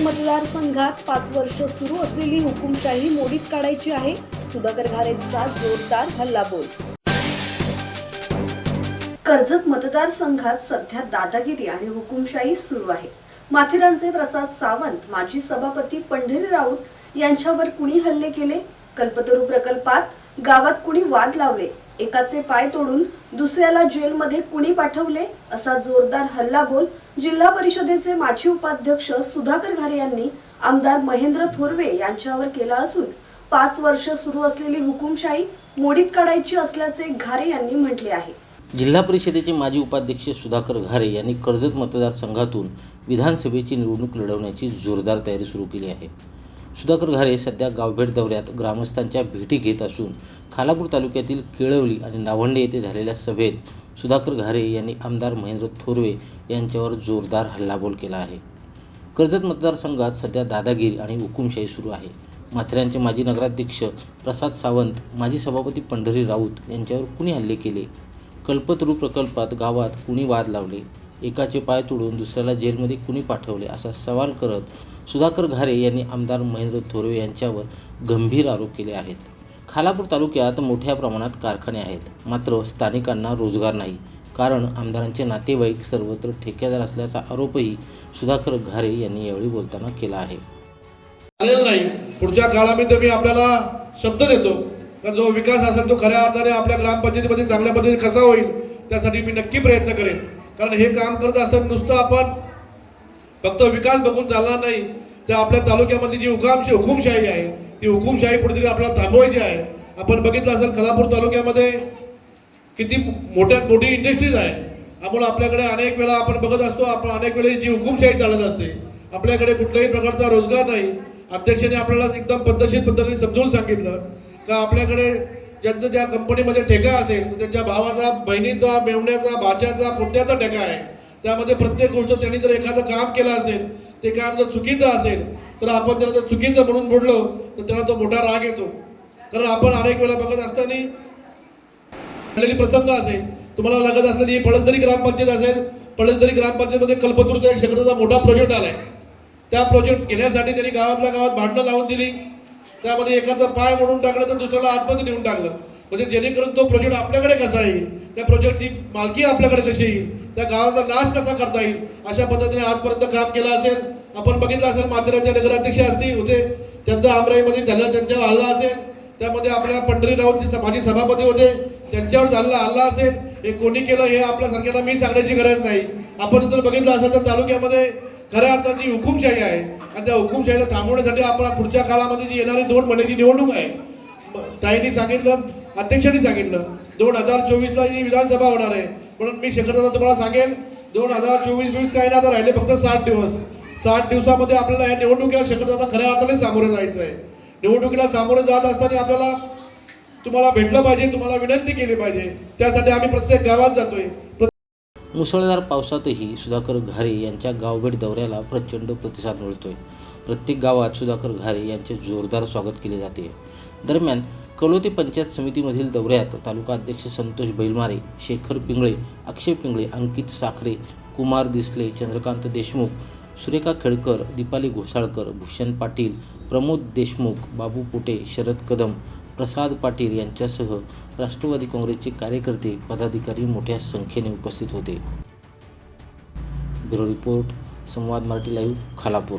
मतदारसंघात पाच वर्ष सुरू असलेली हुकुमशाही मोडीत काढायची आहे. सुधाकर घारेंचा जोरदार हल्लाबोल. कर्जत मतदारसंघात सध्या दादागिरी आणि हुकुमशाही सुरू आहे. माथेरानचे प्रसाद सावंत माजी सभापती पंढरी राऊत यांच्यावर कुणी हल्ले केले? कल्पतरू प्रकल्पात गावात कुणी वाद लावले? एकाचे पाय तोडून दुसऱ्याला जेलमध्ये कुणी पाठवले असा जोरदार हल्लाबोल जिल्हा परिषदेचे माजी उपाध्यक्ष सुधाकर घारे यांनी आमदार महेंद्र थोरवे यांच्यावर केला असून पाच वर्ष सुरू असलेली हुकुमशाही मोडीत काढायची असल्याचे घारे यांनी म्हटले आहे. जिल्हा परिषदेचे माजी उपाध्यक्ष सुधाकर घारे यांनी कर्जत मतदारसंघातून विधानसभेची निवडणूक लढवण्याची जोरदार तयारी सुरू केली आहे. सुधाकर घारे सध्या गावभेट दौऱ्यात ग्रामस्थांच्या भेटी घेत असून खालापूर तालुक्यातील केळवली आणि नावंडे येथे झालेल्या सभेत सुधाकर घारे यांनी आमदार महेंद्र थोरवे यांच्यावर जोरदार हल्लाबोल केला आहे. कर्जत मतदारसंघात सध्या दादागिरी आणि हुकुमशाही सुरू आहे. माथेरानचे माजी नगराध्यक्ष प्रसाद सावंत माजी सभापती पंढरी राऊत यांच्यावर कुणी हल्ले केले? कल्पतरू प्रकल्पात गावात कुणी वाद लावले? एकाचे पाय तोडून दुसऱ्याला जेलमध्ये कुणी पाठवले? असा सवाल करत सुधाकर घारे यांनी आमदार महेंद्र थोरवे यांच्यावर गंभीर आरोप केले आहेत. खालापूर तालुक्यात मोठ्या प्रमाणात कारखाने आहेत. मात्र स्थानिकांना रोजगार नाही. कारण आमदारांचे नातेवाईक सर्वत्र ठेकेदार असल्याचा आरोपही सुधाकर घारे यांनी यावेळी बोलताना केला आहे. चालेल नाही. पुढच्या काळामध्ये मी आपल्याला शब्द देतो. का जो विकास असेल तो खऱ्या अर्थाने आपल्या ग्रामपंचायतीमध्ये चांगल्या पद्धतीने कसा होईल त्यासाठी मी नक्की प्रयत्न करेन. कारण हे काम करत असताना नुसतं आपण फक्त विकास बघून चालणार नाही. तर आपल्या तालुक्यामध्ये जी हुकामशी हुकुमशाही आहे ती हुकुमशाही कुठेतरी आपल्याला थांबवायची आहे. आपण बघितलं असेल खलापूर तालुक्यामध्ये किती मोठ्यात मोठी इंडस्ट्रीज आहे. त्यामुळे आपल्याकडे अनेक वेळा आपण बघत असतो आपण अनेक वेळेस जी हुकुमशाही चालत असते आपल्याकडे कुठल्याही प्रकारचा रोजगार नाही. अध्यक्षाने आपल्याला एकदम पद्धतशीर पद्धतीने समजून सांगितलं का आपल्याकडे ज्यांचं ज्या कंपनीमध्ये ठेका असेल त्यांच्या भावाचा बहिणीचा मेवण्याचा भाच्याचा पुत्याचा ठेका आहे. त्यामध्ये प्रत्येक गोष्ट त्यांनी जर एखादं काम केलं असेल ते काम जर चुकीचं असेल तर आपण त्याला जर चुकीचं म्हणून बोललो तर त्याला तो मोठा राग येतो. कारण आपण अनेक वेळा बघत असताना झालेली प्रसंग असेल तुम्हाला लागत असलेली ही पळसदरी ग्रामपंचायत असेल पळसदरी ग्रामपंचायतमध्ये कल्पतरूचा एक शेकडचा मोठा प्रोजेक्ट आलाय. त्या प्रोजेक्ट घेण्यासाठी त्यांनी गावातल्या गावात भांडणं लावून दिली. त्यामध्ये एकाचा पाय मोडून टाकलं तर दुसऱ्याला आतमध्ये नेऊन टाकलं. म्हणजे जेणेकरून तो प्रोजेक्ट आपल्याकडे कसा येईल? त्या प्रोजेक्टची मालकी आपल्याकडे कशी येईल? त्या गावाचा नाश कसा करता येईल? अशा पद्धतीने आजपर्यंत काम केलं असेल आपण बघितलं असेल माथेरानच्या नगराध्यक्ष असतील होते. त्यांचा आमराईमध्ये झाला त्यांच्यावर हल्ला असेल. त्यामध्ये आपल्या पंढरी राऊत जे माजी सभापती होते. त्यांच्यावर झालेला हल्ला असेल. हे कोणी केलं हे आपल्या सरकारला मी सांगण्याची गरज नाही. आपण जर बघितलं असेल तर तालुक्यामध्ये खऱ्या अर्थाची हुकुमशाही आहे. आणि त्या हुकुमशाहीला थांबवण्यासाठी आपण पुढच्या काळामध्ये जी येणारी दोन महिन्याची निवडणूक आहे. ताईंनी सांगितलं अध्यक्षांनी सांगितलं दोन हजार चोवीसला ही विधानसभा होणार आहे. म्हणून मी शेखरदादा तुम्हाला सांगेन दोन हजार चोवीस वीस काही नाही आता राहिले फक्त साठ दिवस. साठ दिवसामध्ये आपल्याला या निवडणुकीला शेखरदादा खऱ्या अर्थाने सामोरे जायचं आहे निवडणुकीला सामोरे जात असताना आपल्याला तुम्हाला भेटलं पाहिजे तुम्हाला विनंती केली पाहिजे. त्यासाठी आम्ही प्रत्येक गावात जातोय. मुसळधार पावसातही सुधाकर घारे यांच्या गावभेट दौऱ्याला प्रचंड प्रतिसाद मिळतोय. प्रत्येक गावात सुधाकर घारे यांचे जोरदार स्वागत केले जाते. दरम्यान कलोते पंचायत समितीमधील दौऱ्यात तालुका अध्यक्ष संतोष बैलमारे शेखर पिंगळे अक्षय पिंगळे अंकित साखरे कुमार दिसले चंद्रकांत देशमुख सुरेखा खेडकर दीपाली घोसाळकर भूषण पाटील प्रमोद देशमुख बाबू पोटे शरद कदम प्रसाद पाटील यांच्यासह राष्ट्रवादी काँग्रेसचे कार्यकर्ते पदाधिकारी मोठ्या संख्येने उपस्थित होते. Bureau report Samvad Marathi live Khalapur.